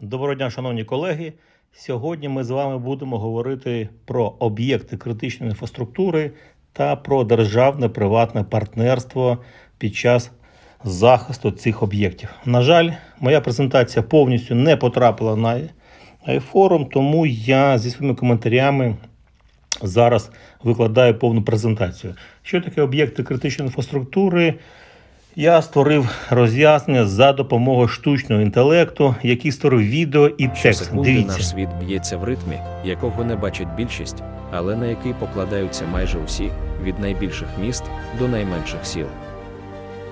Доброго дня, шановні колеги. Сьогодні ми з вами будемо говорити про об'єкти критичної інфраструктури та про державне приватне партнерство під час захисту цих об'єктів. На жаль, моя презентація повністю не потрапила на iForum, тому я зі своїми коментарями зараз викладаю повну презентацію. Що таке об'єкти критичної інфраструктури? Я створив роз'яснення за допомогою штучного інтелекту, який створив відео і текст. Дивіться. наш світ б'ється в ритмі, якого не бачить більшість, але на який покладаються майже усі, від найбільших міст до найменших сіл.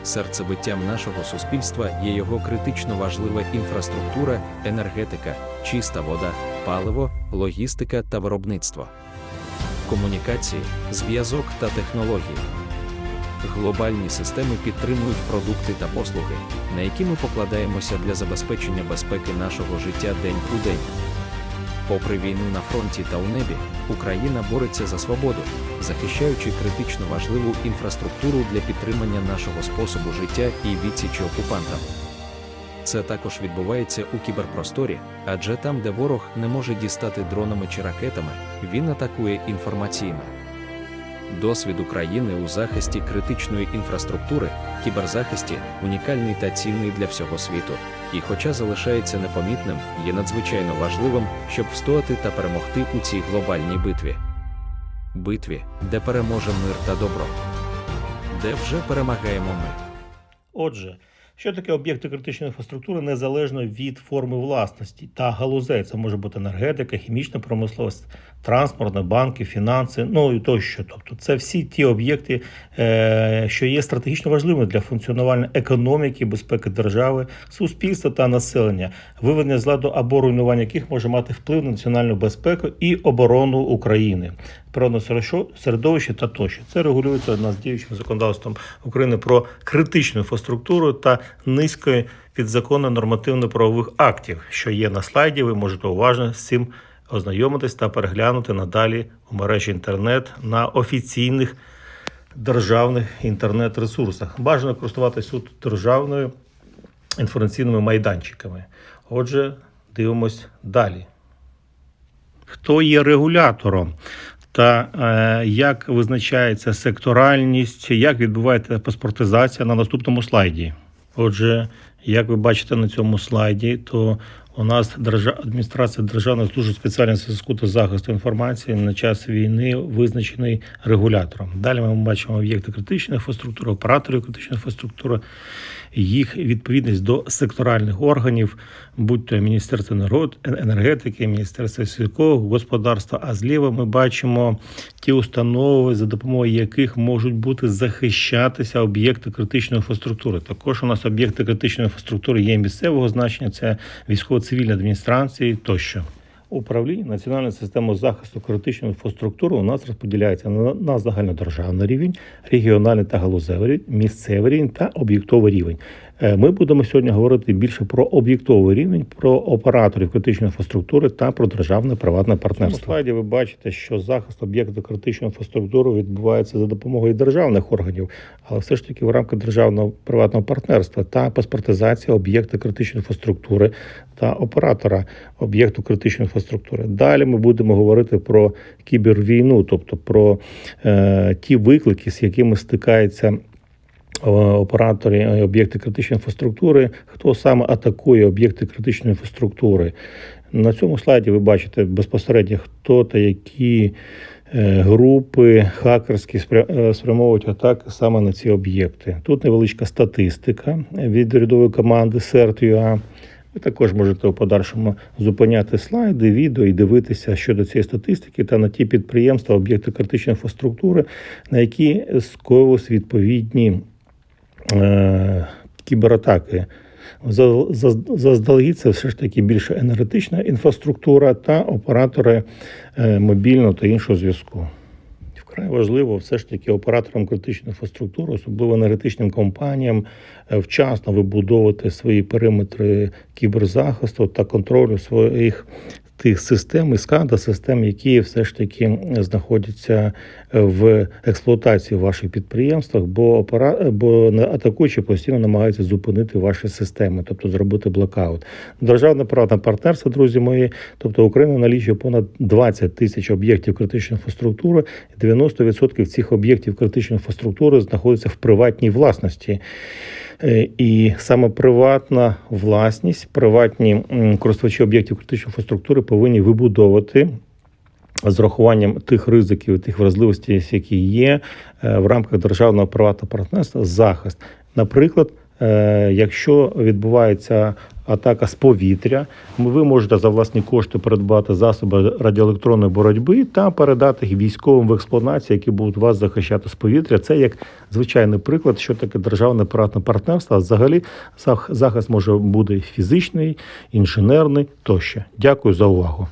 Серцебиттям нашого суспільства є його критично важлива інфраструктура, енергетика, чиста вода, паливо, логістика та виробництво, комунікації, зв'язок та технології. Глобальні системи підтримують продукти та послуги, на які ми покладаємося для забезпечення безпеки нашого життя день у день. Попри війну на фронті та у небі, Україна бореться за свободу, захищаючи критично важливу інфраструктуру для підтримання нашого способу життя і відсічі окупантам. Це також відбувається у кіберпросторі, адже там, де ворог не може дістати дронами чи ракетами, він атакує інформаційно. Досвід України у захисті критичної інфраструктури, кіберзахисті унікальний та цінний для всього світу, і, хоча залишається непомітним, є надзвичайно важливим, щоб встояти та перемогти у цій глобальній битві. Битві, де переможе мир та добро, де вже перемагаємо ми. Отже, що таке об'єкти критичної інфраструктури незалежно від форми власності та галузей? Це може бути енергетика, хімічна промисловість, транспортне, банки, фінанси, ну і тощо. Тобто, це всі ті об'єкти, е, що є стратегічно важливими для функціонування економіки, безпеки держави, суспільства та населення, виведення з ладу або руйнування яких може мати вплив на національну безпеку і оборону України. Природне середовище та тощо. Це регулюється у нас діючим законодавством України про критичну інфраструктуру та низкою підзаконно нормативно-правових актів, що є на слайді. Ви можете уважно з цим ознайомитись та переглянути надалі у мережі інтернет на офіційних державних інтернет-ресурсах. Бажано користуватися тут державною інформаційними майданчиками. Отже, дивимось далі. Хто є регулятором? Та е, як визначається секторальність, як відбувається паспортизація на наступному слайді? Отже, як ви бачите на цьому слайді, то у нас держав... адміністрація Державної служби спеціального зв'язку та захисту інформації на час війни визначений регулятором. Далі ми бачимо об'єкти критичної інфраструктури, операторів критичної інфраструктури, їх відповідність до секторальних органів, будь то Міністерство енергетики, Міністерство сільського господарства. А зліва ми бачимо ті установи, за допомогою яких можуть бути захищатися об'єкти критичної інфраструктури. Також у нас об'єкти критичної інфраструктури є місцевого значення, це військово-цивільні адміністрації тощо. Управління національної системи захисту критичної інфраструктури у нас розподіляється на, на загальнодержавний рівень, регіональний та галузевий рівень, місцевий рівень та об'єктовий рівень. Е, Ми будемо сьогодні говорити більше про об'єктовий рівень, про операторів критичної інфраструктури та про державне приватне партнерство. На слайді ви бачите, що захист об'єкту критичної інфраструктури відбувається за допомогою державних органів, але все ж таки в рамках державного приватного партнерства та паспортизація об'єкта критичної інфраструктури та оператора об'єкту критичної інфраструктури. Далі ми будемо говорити про кібервійну, тобто про е, ті виклики, з якими стикається е, оператори е, об'єкти критичної інфраструктури, хто саме атакує об'єкти критичної інфраструктури. На цьому слайді ви бачите безпосередньо, хто та які е, групи хакерські спря- спрямовують атаки саме на ці об'єкти. Тут невеличка статистика від урядової команди CERT.ua. Ви також можете у подальшому зупиняти слайди, відео і дивитися щодо цієї статистики та на ті підприємства, об'єкти критичної інфраструктури, на які скоїлись відповідні кібератаки. За- за- Заздалегідь це все ж таки більше енергетична інфраструктура та оператори е, мобільного та іншого зв'язку. Вкрай важливо все ж таки операторам критичної інфраструктури, особливо енергетичним компаніям, е, вчасно вибудовувати свої периметри кіберзахисту та контролю своїх тих систем і сканда систем, які все ж таки знаходяться в експлуатації в ваших підприємствах, бо опера... бо атакуючі постійно намагаються зупинити ваші системи, тобто зробити блокаут. Державне приватне партнерство, друзі мої, тобто Україна налічує понад 20 тисяч об'єктів критичної інфраструктури. 90% цих об'єктів критичної інфраструктури знаходяться в приватній власності. Е, І саме приватна власність, приватні користувачі об'єктів критичної інфраструктури повинні вибудовувати з урахуванням тих ризиків, тих вразливостей, які є е, в рамках державного приватного партнерства, захист. Наприклад, якщо відбувається атака з повітря, ви можете за власні кошти придбати засоби радіоелектронної боротьби та передати їх військовим в експлуатацію, які будуть вас захищати з повітря. Це як звичайний приклад, що таке державне приватне партнерство. Взагалі захист може бути фізичний, інженерний тощо. Дякую за увагу.